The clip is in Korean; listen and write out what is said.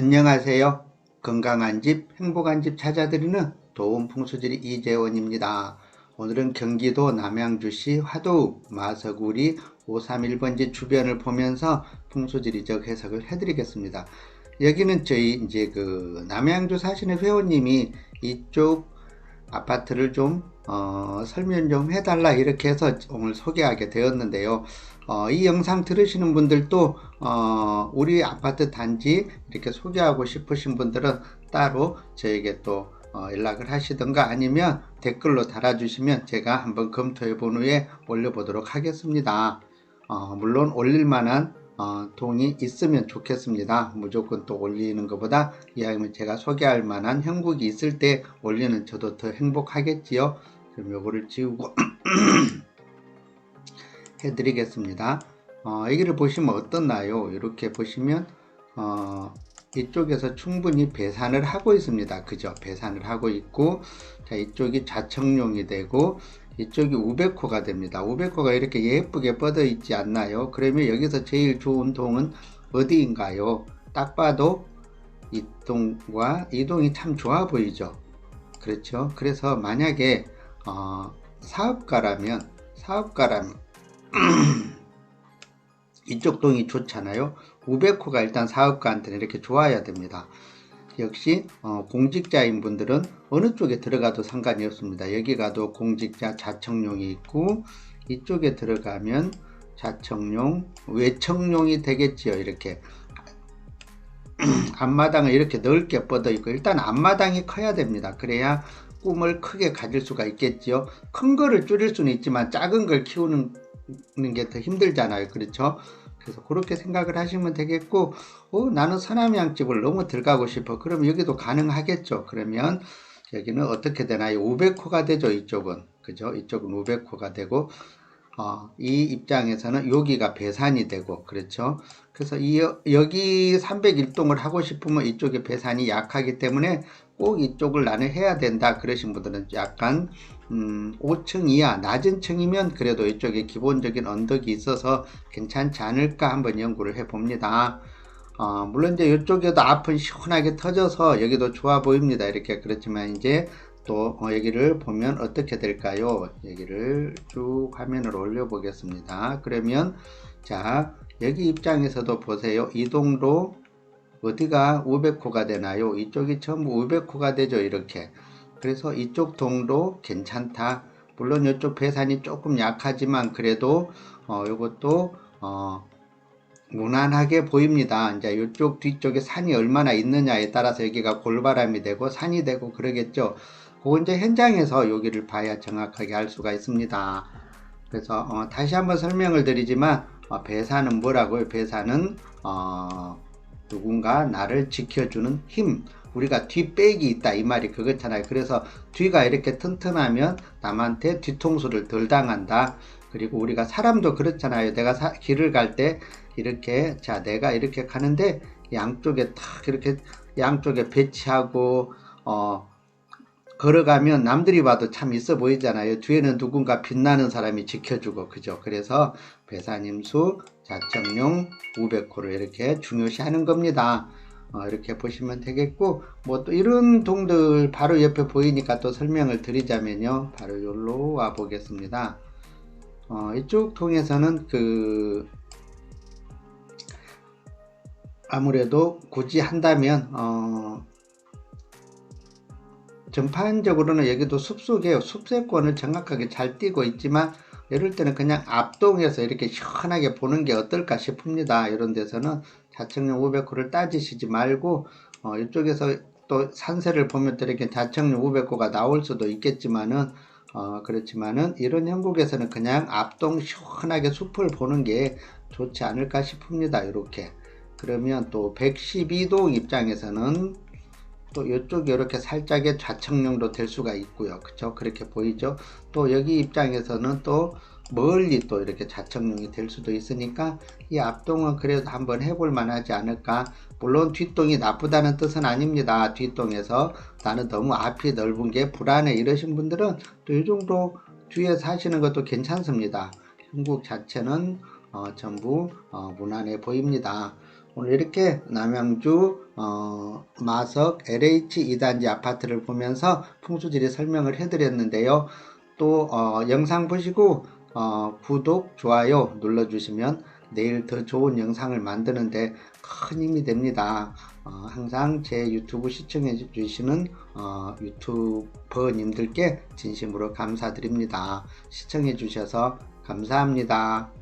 안녕하세요. 건강한 집, 행복한 집 찾아드리는 도움 풍수지리 이재원입니다. 오늘은 경기도 남양주시 화도읍 마서구리 531번지 주변을 보면서 풍수지리적 해석을 해드리겠습니다. 여기는 저희 이제 그 남양주 사시는 회원님이 이쪽 아파트를 좀 어, 설명 좀 해달라 이렇게 해서 오늘 소개하게 되었는데요. 어, 이 영상 들으시는 분들도 어, 우리 아파트 단지 이렇게 소개하고 싶으신 분들은 따로 저에게 또 어, 연락을 하시던가 아니면 댓글로 달아주시면 제가 한번 검토해 본 후에 올려보도록 하겠습니다. 어, 물론 올릴 만한 어, 돈이 있으면 좋겠습니다. 무조건 또 올리는 것보다 이왕이면 제가 소개할 만한 형국이 있을 때 올리는 저도 더 행복하겠지요. 그럼 요거를 지우고 해드리겠습니다. 어, 여기를 보시면 어떻나요? 이렇게 보시면 어, 이쪽에서 충분히 배산을 하고 있습니다. 그죠? 배산을 하고 있고 자 이쪽이 자청용이 되고 이쪽이 우백호가 됩니다. 우백호가 이렇게 예쁘게 뻗어 있지 않나요? 그러면 여기서 제일 좋은 동은 어디인가요? 딱 봐도 이 동과 이 동이 참 좋아 보이죠? 그렇죠? 그래서 만약에 어, 사업가라면 사업가라면 이쪽 동이 좋잖아요. 우베코가 일단 사업가한테는 이렇게 좋아야 됩니다. 역시 어, 공직자인 분들은 어느 쪽에 들어가도 상관이 없습니다. 여기 가도 공직자 자청용이 있고 이쪽에 들어가면 자청용, 외청용이 되겠지요. 이렇게 앞마당을 이렇게 넓게 뻗어 있고 일단 앞마당이 커야 됩니다. 그래야 꿈을 크게 가질 수가 있겠지요. 큰 거를 줄일 수는 있지만 작은 걸 키우는 게 더 힘들잖아요. 그렇죠? 그래서 그렇게 생각을 하시면 되겠고 어, 나는 서남향집을 너무 들어가고 싶어. 그럼 여기도 가능하겠죠. 그러면 여기는 어떻게 되나요? 500호가 되죠. 이쪽은. 그죠? 이쪽은 500호가 되고 어, 이 입장에서는 여기가 배산이 되고 그렇죠. 그래서 이 여기 301동을 하고 싶으면 이쪽에 배산이 약하기 때문에 꼭 이쪽을 나는 해야 된다 그러신 분들은 약간 음, 5층 이하 낮은 층이면 그래도 이쪽에 기본적인 언덕이 있어서 괜찮지 않을까 한번 연구를 해 봅니다. 어, 물론 이제 이쪽에도 앞은 시원하게 터져서 여기도 좋아 보입니다. 이렇게 그렇지만 이제 또 어, 여기를 보면 어떻게 될까요? 여기를 쭉 화면을 올려 보겠습니다. 그러면 자 여기 입장에서도 보세요. 이동로 어디가 500호가 되나요? 이쪽이 전부 500호가 되죠. 이렇게. 그래서 이쪽 동로 괜찮다. 물론 이쪽 배산이 조금 약하지만 그래도 어, 이것도 어, 무난하게 보입니다. 이제 이쪽 뒤쪽에 산이 얼마나 있느냐에 따라서 여기가 골바람이 되고 산이 되고 그러겠죠. 그 이제 현장에서 여기를 봐야 정확하게 알 수가 있습니다. 그래서 어, 다시 한번 설명을 드리지만 어, 배산은 뭐라고요? 배산은 어, 누군가 나를 지켜주는 힘. 우리가 뒷백이 있다. 이 말이 그렇잖아요. 그래서 뒤가 이렇게 튼튼하면 남한테 뒤통수를 덜 당한다. 그리고 우리가 사람도 그렇잖아요. 내가 사, 길을 갈 때 이렇게 자 내가 이렇게 가는데 양쪽에 탁 이렇게 양쪽에 배치하고 어 걸어가면 남들이 봐도 참 있어 보이잖아요. 뒤에는 누군가 빛나는 사람이 지켜주고 그죠. 그래서 배사님수, 자청용, 우백호를 이렇게 중요시 하는 겁니다. 어, 이렇게 보시면 되겠고 뭐 또 이런 동들 바로 옆에 보이니까 또 설명을 드리자면요. 바로 여기로 와 보겠습니다. 어, 이쪽 통에서는 그 아무래도 굳이 한다면 어, 전반적으로는 여기도 숲속에 숲세권을 정확하게 잘 띄고 있지만 이럴 때는 그냥 앞동에서 이렇게 시원하게 보는 게 어떨까 싶습니다. 이런 데서는 자청용 500호를 따지시지 말고 어, 이쪽에서 또 산세를 보면 또 이렇게 자청용 500호가 나올 수도 있겠지만은 어, 그렇지만은 이런 형국에서는 그냥 앞동 시원하게 숲을 보는 게 좋지 않을까 싶습니다. 이렇게 그러면 또 112동 입장에서는 또 이쪽이 이렇게 살짝의 좌측용도 될 수가 있고요. 그쵸? 그렇게 보이죠? 또 여기 입장에서는 또 멀리 또 이렇게 좌측용이 될 수도 있으니까 이 앞동은 그래도 한번 해볼 만하지 않을까 물론 뒷동이 나쁘다는 뜻은 아닙니다 뒷동에서 나는 너무 앞이 넓은 게 불안해 이러신 분들은 또 이 정도 뒤에 사시는 것도 괜찮습니다 한국 자체는 어, 전부 어, 무난해 보입니다 오늘 이렇게 남양주 어, 마석 LH 2단지 아파트를 보면서 풍수지리 설명을 해드렸는데요. 또 어, 영상 보시고 어, 구독, 좋아요 눌러주시면 내일 더 좋은 영상을 만드는데 큰 힘이 됩니다. 어, 항상 제 유튜브 시청해 주시는 어, 유튜버님들께 진심으로 감사드립니다. 시청해 주셔서 감사합니다.